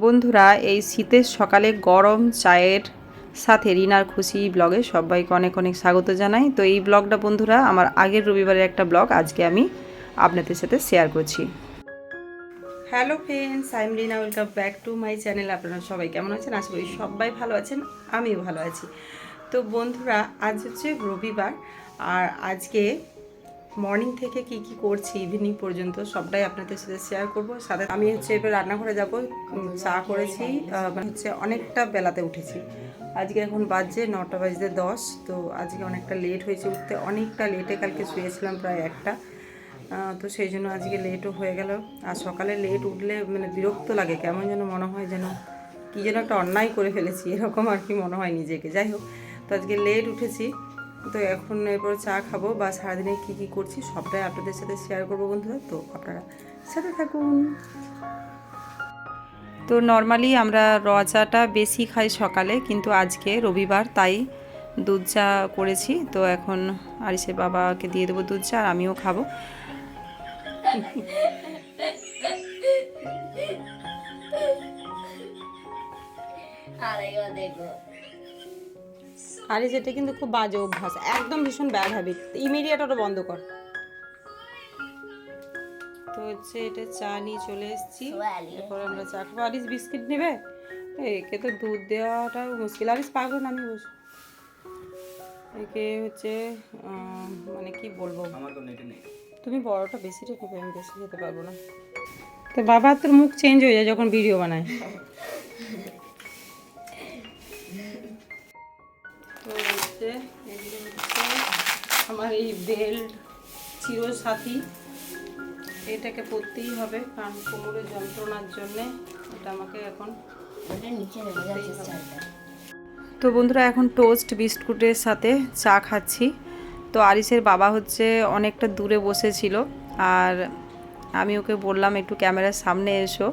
বন্ধুরা, এই শীতের সকালে গরম চায়ের সাথে রিনার খুশি ব্লগে সবাইকে অনেক অনেক স্বাগত জানাই। তো এই ব্লগটা বন্ধুরা, আমার আগের রবিবারের একটা ব্লগ, আজকে আমি আপনাদের সাথে শেয়ার করছি। Hello friends I am Rina welcome back to my channel আপনারা সবাই কেমন আছেন? আশা করি সবাই ভালো আছেন, আমিও ভালো আছি। তো বন্ধুরা, আজ হচ্ছে রবিবার, আর আজকে মর্নিং থেকে কি কি করছি ইভিনিং পর্যন্ত সবটাই আপনাদের সাথে শেয়ার করব। সাথে আমি হচ্ছে এবার রান্নাঘরে যাব চা করেছি মানে হচ্ছে অনেকটা বেলাতে উঠেছি। আজকে এখন বাজছে নটা বাজতে দশ, তো আজকে অনেকটা লেট হয়েছে উঠতে, অনেকটা লেটে কালকে শুয়েছিলাম প্রায় একটা। তো সেই জন্য আজকে লেটও হয়ে গেল। আর সকালে লেট উঠলে মানে বিরক্ত লাগে, কেমন যেন মনে হয় যেন কী যেন একটা অন্যায় করে ফেলেছি, এরকম আর কি মনে হয় নিজেকে। যাই হোক, তো আজকে লেট উঠেছি। তো এখন এরপর চা খাব বা সারাদিনে কী কী করছি সবটাই আপনাদের সাথে শেয়ার করব বন্ধুরা। তো আপনারা সাথে থাকুন। তো নর্মালি আমরা র চাটা বেশি খাই সকালে কিন্তু আজকে রবিবার তাই দুধ চা করেছি। তো এখন আরিসের বাবাকে দিয়ে দেবো দুধ চা আর আমিও খাব। দেখো আরিস এটা কিন্তু খুব বাজে অভ্যাস একদম ভীষণ ব্যাড হ্যাবিট ইমিডিয়েট ওটা বন্ধ কর। তো হচ্ছে এটা চা নিয়ে চলে এসেছি। এরপর আমরা চা খাব। আরিস বিস্কিট নেবে? একে তো দুধ দেওয়াটা মুশকিল। আরিস পাগল না আমি বসে। একে হচ্ছে মানে কি বলব? তুমি বড়টা বেশি রেখে আমি বেশি খেতে পারব না। তো বাবা তোর মুখ চেঞ্জ হয়ে যায় যখন ভিডিও বানায়। তো হচ্ছে এগুলো হচ্ছে আমার এই বেল্ট চিরসাথী। এটাকে পরতেই হবে কারণ কোমরে যন্ত্রণার জন্যে এটা আমাকে এখন তো বন্ধুরা এখন টোস্ট বিস্কুটের সাথে চা খাচ্ছি। তো আরিসের বাবা হচ্ছে অনেকটা দূরে বসেছিল আর আমি ওকে বললাম একটু ক্যামেরার সামনে এসো।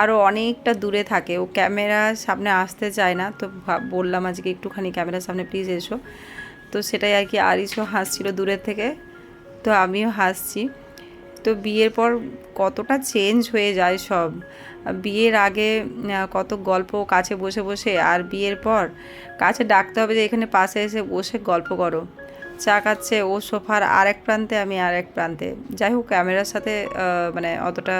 আরও অনেকটা দূরে থাকে। ও ক্যামেরার সামনে আসতে চায় না, তো বললাম আজকে একটুখানি ক্যামেরার সামনে প্লিজ এসো। তো সেটাই আর কি, আরিসও হাসছিল দূরের থেকে, তো আমিও হাসছি। তো বিয়ের পর কতটা চেঞ্জ হয়ে যায় সব। বিয়ের আগে কত গল্প কাছে বসে বসে, আর বিয়ের পর কাছে ডাকতে হবে যে এখানে পাশে এসে বসে গল্প করো। চা খাচ্ছে, ও সোফার আর এক প্রান্তে, আমি আর এক প্রান্তে। যাই হোক, ক্যামেরার সাথে মানে অতটা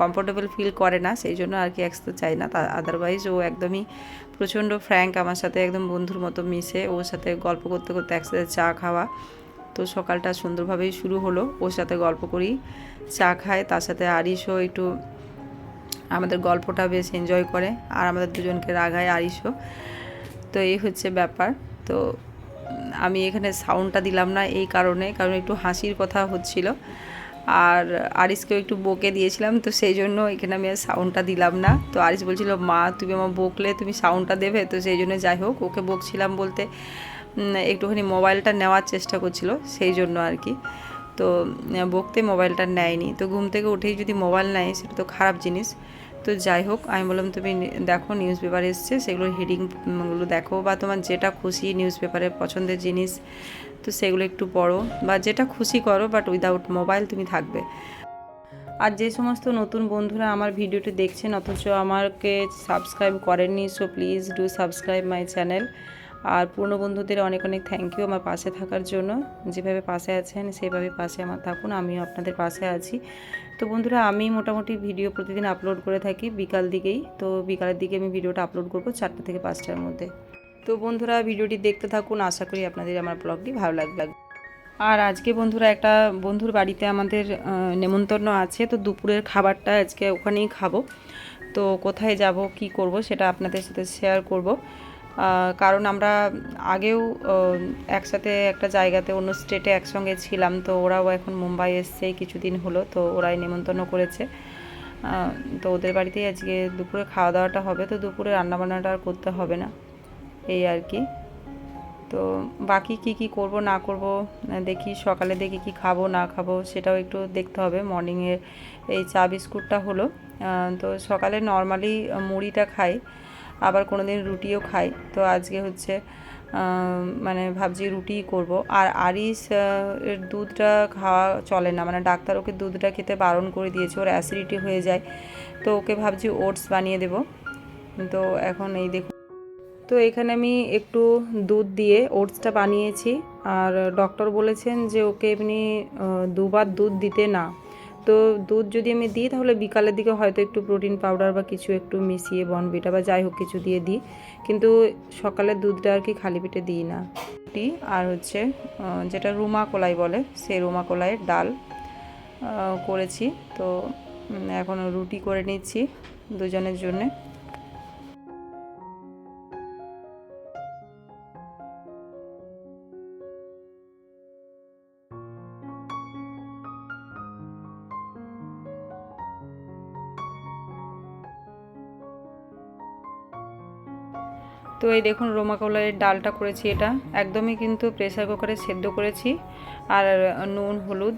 কমফোর্টেবল ফিল করে না, সেই জন্য আর কি একসাথে চাই না। তা আদারওয়াইজ ও একদমই প্রচণ্ড ফ্র্যাঙ্ক আমার সাথে, একদম বন্ধুর মতো মিশে, ওর সাথে গল্প করতে করতে একসাথে চা খাওয়া। তো সকালটা সুন্দরভাবেই শুরু হলো, ওর সাথে গল্প করি, চা খায় তার সাথে আরিসও একটু আমাদের গল্পটা বেশ এনজয় করে, আর আমাদের দুজনকে রাগায় আরিসও তো এই হচ্ছে ব্যাপার। তো আমি এখানে সাউন্ডটা দিলাম না এই কারণে, কারণ একটু হাসির কথা হচ্ছিল। আর আরিসকেও একটু বকে দিয়েছিলাম, তো সেই জন্য এখানে আমি আর সাউন্ডটা দিলাম না। তো আরিস বলছিল, মা, তুমি আমার বকলে, তুমি সাউন্ডটা দেবে? তো সেই জন্য যাই হোক, ওকে বকছিলাম বলতে একটুখানি মোবাইলটা নেওয়ার চেষ্টা করছিল, সেই জন্য আর কি। তো, বকতে মোবাইলটা নেয়নি। তো ঘুম থেকে উঠেই যদি মোবাইল নেয়, সেটা তো খারাপ জিনিস। তো যাই হোক, আমি বললাম, তুমি দেখো নিউজ পেপার এসছে সেগুলোর হেডিংগুলো দেখো বা তোমার যেটা খুশি নিউজ পেপারের পছন্দের জিনিস, তো সেগুলো একটু পড়ো বা যেটা খুশি করো বাট উইদাউট মোবাইল তুমি থাকবে। আর যে সমস্ত নতুন বন্ধুরা আমার ভিডিওটি দেখছেন, অথচ আমাকে সাবস্ক্রাইব করেননি so please do subscribe my channel আর পুরনো বন্ধুদের অনেক অনেক থ্যাংক ইউ আমার পাশে থাকার জন্য। যেভাবে পাশে আছেন, সেভাবে পাশে আমার থাকুন, আমিও আপনাদের পাশে আছি। তো বন্ধুরা, আমি মোটামুটি ভিডিও প্রতিদিন আপলোড করে থাকি বিকাল দিকেই। তো বিকালের দিকে আমি ভিডিওটা আপলোড করব চারটে থেকে পাঁচটার মধ্যে। তো বন্ধুরা, ভিডিওটি দেখতে থাকুন, আশা করি আপনাদের আমার ব্লগটি ভালো লাগবে। আর আজকে বন্ধুরা, একটা বন্ধুর বাড়িতে আমাদের নেমন্তন্ন আছে। তো দুপুরের খাবারটা আজকে ওখানেই খাব। তো কোথায় যাব, কি করব, সেটা আপনাদের সাথে শেয়ার করব। কারণ আমরা আগেও একসাথে একটা জায়গাতে, অন্য স্টেটে একসঙ্গে ছিলাম, তো ওরাও এখন মুম্বাই এসছে, কিছুদিন হলো, তো ওরাই নেমন্তন্ন করেছে। তো ওদের বাড়িতেই আজকে দুপুরে খাওয়া দাওয়াটা হবে, তো দুপুরে রান্নাবান্নাটা আর করতে হবে না, এই আর কি। তো বাকি কি কি করব, না করব, দেখি সকালে দেখি কি খাব, না খাব, সেটাও একটু দেখতে হবে। মর্নিংয়ে এই চা বিস্কুটটা হলো। তো সকালে নর্মালি মুড়িটা খাই। আবার কোনো দিন রুটিও খাই। তো আজকে হচ্ছে মানে ভাবছি রুটিই করব। আর আরিস এর দুধটা খাওয়া চলে না। মানে ডাক্তার ওকে দুধটা খেতে বারণ করে দিয়েছে। ওর অ্যাসিডিটি হয়ে যায়। তো ওকে ভাবছি ওটস বানিয়ে দেব। তো এখন এই দেখুন। তো এখানে আমি একটু দুধ দিয়ে ওটসটা বানিয়েছি। আর ডক্টর বলেছেন যে ওকে এমনি দুবার দুধ দিতে না। তো দুধ যদি আমি দিই, তাহলে বিকালের দিকে হয়তো একটু প্রোটিন পাউডার বা কিছু একটু মিশিয়ে বনবিটা বা যাই হোক কিছু দিয়ে দিই। কিন্তু সকালের দুধটা আর কি খালি পেটে দিই না। আর হচ্ছে যেটা রুমা কলাই বলে, সেই রুমা কলাইয়ের ডাল করেছি। তো এখন রুটি করে নিচ্ছি দুজনের জন্যে। তো এই দেখুন রোমা কলাইয়ের ডালটা করেছি এটা। একদমই কিন্তু প্রেসার কুকারে সেদ্ধ করেছি। আর নুন, হলুদ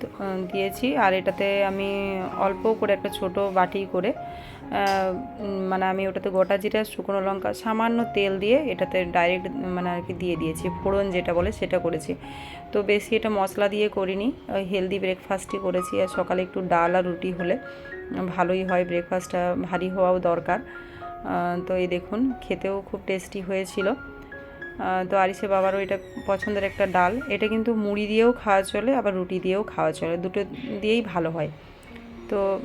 দিয়েছি। আর এটাতে আমি অল্প করে একটা ছোট বাটি করে মানে আমি ওটাতে গোটা জিরা শুকনো লঙ্কা সামান্য তেল দিয়ে এটাতে ডাইরেক্ট মানে আর কি দিয়ে দিয়েছি। ফোড়ন যেটা বলে সেটা করেছি। তো বেশি এটা মশলা দিয়ে করিনি। হেলদি ব্রেকফাস্টই করেছি। আর সকালে একটু ডাল আর রুটি হলে ভালোই হয়। ব্রেকফাস্টটা ভারী হওয়াও দরকার। তো এই দেখুন, খেতেও খুব টেস্টি হয়েছিল। তো আরিসে বাবারও এটা পছন্দের একটা ডাল। এটা কিন্তু মুড়ি দিয়েও খাওয়া চলে, আবার রুটি দিয়েও খাওয়া চলে। দুটো দিয়েই ভালো হয়। তো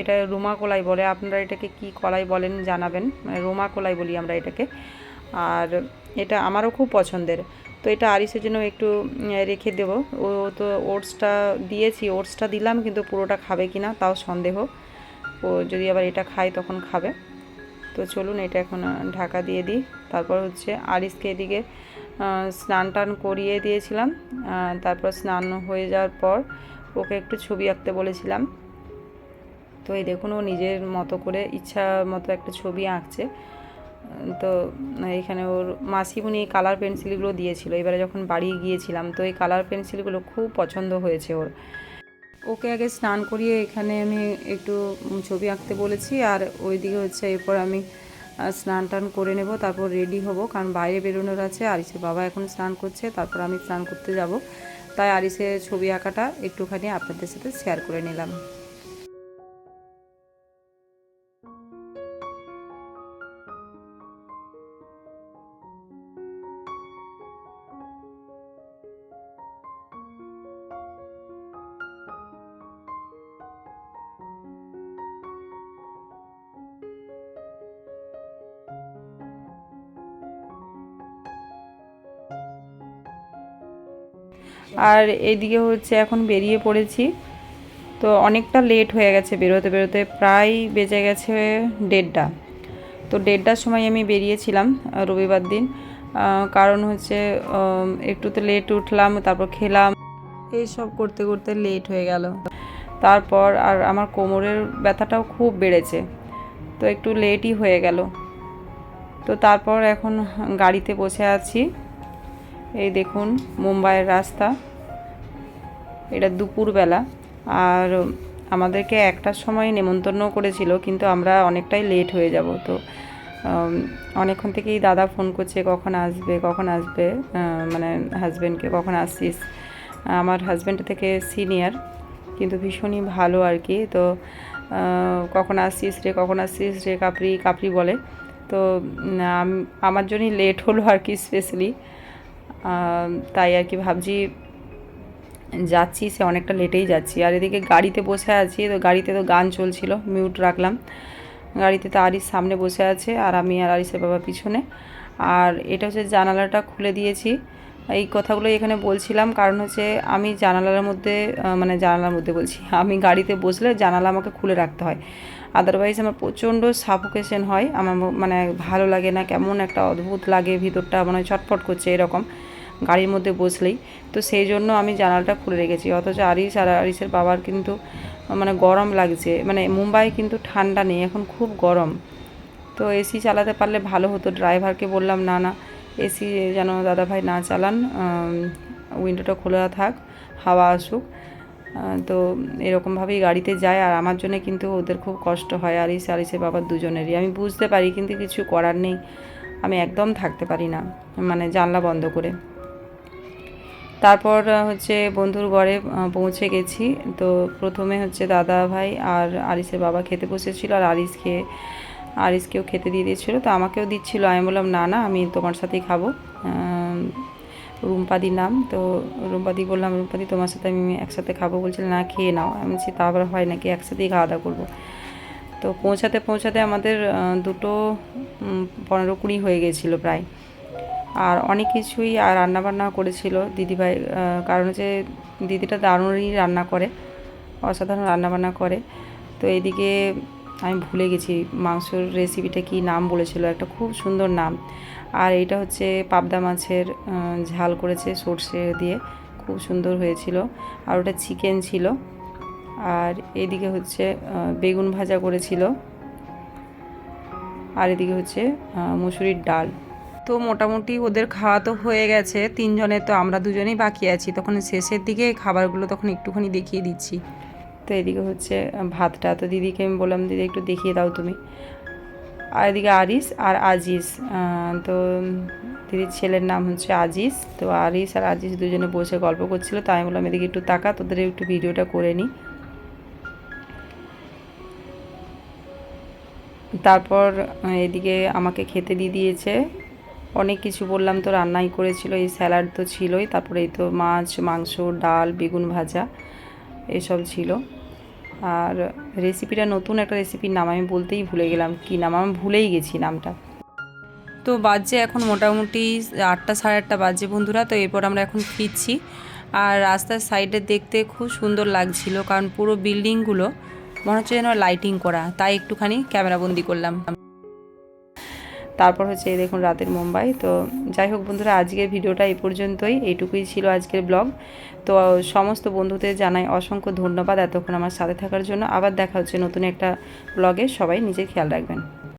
এটা রুমা কলাই বলে, আপনারা এটাকে কি কলাই বলেন জানাবেন। মানে রোমা কলাই বলি আমরা এটাকে। আর এটা আমারও খুব পছন্দের। তো এটা আরিসের জন্য একটু রেখে দেবো। ও তো ওটসটা দিয়েছি, ওটসটা দিলাম, কিন্তু পুরোটা খাবে কি না তাও সন্দেহ। ও যদি আবার এটা খায় তখন খাবে। তো চলুন এটা এখন ঢাকা দিয়ে দিই। তারপর হচ্ছে আরিসকে এদিকে স্নান টান করিয়ে দিয়েছিলাম। তারপর স্নান হয়ে যাওয়ার পর ওকে একটু ছবি আঁকতে বলেছিলাম। তো এই দেখুন, ও নিজের মতো করে ইচ্ছা মতো একটা ছবি আঁকছে। তো এখানে ওর মাসিমণি এই কালার পেন্সিলগুলো দিয়েছিল। এবারে যখন বাড়ি গিয়েছিলাম, তো এই কালার পেন্সিলগুলো খুব পছন্দ হয়েছে ওর। ওকে আগে স্নান করিয়ে এখানে আমি একটু ছবি আঁকতে বলেছি আর ওইদিকে হচ্ছে এরপর আমি স্নান টান করে নেব, তারপর রেডি হব, কারণ বাইরে বেরোনোর আছে। আরিসের বাবা এখন স্নান করছে, তারপর আমি স্নান করতে যাব। তাই আরিসের ছবি আঁকাটা একটুখানি আপনাদের সাথে শেয়ার করে নিলাম। আর এইদিকে হচ্ছে এখন বেরিয়ে পড়েছি। তো অনেকটা লেট হয়ে গেছে বেরোতে বেরোতে, প্রায় বেজে গেছে দেড়টা। তো দেড়টার সময় আমি বেরিয়েছিলাম রবিবার দিন। কারণ হচ্ছে একটু তো লেট উঠলাম, তারপর খেলাম এইসব করতে করতে লেট হয়ে গেল। তারপর আর আমার কোমরের ব্যথাটাও খুব বেড়েছে, তো একটু লেটই হয়ে গেল। তো তারপর এখন গাড়িতে বসে আছি। এই দেখুন, মুম্বাইয়ের রাস্তা। এটা দুপুরবেলা। আর আমাদেরকে একটার সময় নেমন্তন্ন করেছিল, কিন্তু আমরা অনেকটাই লেট হয়ে যাব। তো অনেকক্ষণ থেকেই দাদা ফোন করছে, কখন আসবে? কখন আসবে? মানে হাজব্যান্ডকে কখন আসছিস? আমার হাজব্যান্ড থেকে সিনিয়র কিন্তু ভীষণই ভালো আর কি। তো কখন আসছিস রে? কখন আসছিস রে? কাপড়ি কাপড়ি বলে। তো আমার জন্যই লেট হলো আর কি স্পেশালি তাই আর কি ভাবছি যাচ্ছি, সে অনেকটা লেটেই যাচ্ছি। আর এদিকে গাড়িতে বসে আছি, তো গাড়িতে তো গান চলছিল মিউট রাখলাম। গাড়িতে তো আরিস সামনে বসে আছে, আর আমি আর আরিসের বাবা পিছনে। আর এটা হচ্ছে জানালাটা খুলে দিয়েছি। এই কথাগুলো এখানে বলছিলাম, কারণ হচ্ছে আমি জানালার মধ্যে মানে জানালার মধ্যে বলছি, আমি গাড়িতে বসলে জানালা আমাকে খুলে রাখতে হয়। আদারওয়াইজ আমার প্রচণ্ড সাফোকেশন হয়। আমার মানে ভালো লাগে না, কেমন একটা অদ্ভুত লাগে, ভিতরটা মানে ছটফট করছে এরকম, গাড়ির মধ্যে বসলেই। তো সেই জন্য আমি জানালাটা খুলে রেখেছি। অথচ আরিস আর আরিসের বাবার কিন্তু মানে গরম লাগছে। মানে মুম্বাই কিন্তু ঠান্ডা নেই, এখন খুব গরম। তো এসি চালাতে পারলে ভালো হতো। ড্রাইভারকে বললাম, না না এসি যেন দাদাভাই না চালান উইন্ডোটা খোলা থাক, হাওয়া আসুক। তো এরকমভাবেই গাড়িতে যায় আর আমার জন্য কিন্তু ওদের খুব কষ্ট হয় আরিস আরিসের বাবার দুজনেরই। আমি বুঝতে পারি, কিন্তু কিছু করার নেই। আমি একদম থাকতে পারি না মানে জানলা বন্ধ করে। তারপর হচ্ছে বন্ধুর ঘরে পৌঁছে গেছি। তো প্রথমে হচ্ছে দাদা ভাই আর আরিসের বাবা খেতে বসেছিল আর আরিস খেয়ে, আরিসকেও খেতে দিয়ে দিয়েছিল। তো আমাকেও দিচ্ছিল। আমি বললাম, না না, আমি তোমার সাথেই খাব। রুম্পাদির নাম। তো রুম্পাদি বললাম, রুম্পাদি, তোমার সাথে আমি একসাথে খাব। বলছিল, না, খেয়ে নাও। আমি বলছি, তা আবার হয় নাকি? একসাথেই খাওয়া দাওয়া করব। তো পৌঁছাতে পৌঁছাতে আমাদের দুটো পনেরো কুড়ি হয়ে গেছিল প্রায়। আর অনেক কিছুই আর রান্নাবান্না করেছিল দিদিভাই। কারণ হচ্ছে দিদিটা দারুণই রান্না করে, অসাধারণ রান্নাবান্না করে। তো এইদিকে আমি ভুলে গেছি মাংসর রেসিপিটা কি নাম বলেছিল, একটা খুব সুন্দর নাম। আর এটা হচ্ছে পাবদা মাছের ঝাল করেছে সর্ষে দিয়ে, খুব সুন্দর হয়েছিল। আর ওটা চিকেন ছিল। আর এদিকে হচ্ছে বেগুন ভাজা করেছিল। আর এদিকে হচ্ছে মুসুরির ডাল। তো মোটামুটি ওদের খাওয়া তো হয়ে গেছে, তিনজনে তো আমরা দুজনেই বাকি আছি। তখন শেষের দিকে খাবারগুলো তখন একটুখানি দেখিয়ে দিচ্ছি। তো এদিকে হচ্ছে ভাতটা। তো দিদিকে আমি বললাম দিদি একটু দেখিয়ে দাও তুমি। আর এদিকে আরিস আর আহ, তো দিদির ছেলের নাম হচ্ছে আজিজ। তো আরিস আর আজিজ দুজনে বসে গল্প করছিল তাই আমি বললাম এদিকে একটু তাকা তোদের একটু ভিডিওটা করে নিই তারপর এদিকে আমাকে খেতে দিয়ে দিয়েছে। অনেক কিছু বললাম তো রান্নাই করেছিল এই স্যালাড তো ছিলই। তারপরে এই তো মাছ মাংস ডাল বেগুন ভাজা এসব ছিল। আর রেসিপিটা নতুন একটা রেসিপির নাম আমি বলতেই ভুলে গেলাম। কি নাম? আমি ভুলেই গেছি নামটা। তো বাজে এখন মোটামুটি আটটা সাড়ে আটটা বাজে বন্ধুরা, তো এরপর আমরা এখন ফিরছি। আর রাস্তার সাইডে দেখতে খুব সুন্দর লাগছিল, কারণ পুরো বিল্ডিংগুলো মনে হচ্ছে যেন লাইটিং করা। তাই একটুখানি ক্যামেরাবন্দি করলাম। তারপর হচ্ছে এই দেখুন রাতের মুম্বাই। তো যাই হোক বন্ধুরা, আজকের ভিডিওটা এই পর্যন্তই। এইটুকুই ছিল আজকের ব্লগ। তো সমস্ত বন্ধুদের জানাই অসংখ্য ধন্যবাদ এতক্ষণ আমার সাথে থাকার জন্য। আবার দেখা হচ্ছে নতুন একটা ব্লগে। সবাই নিজের খেয়াল রাখবেন।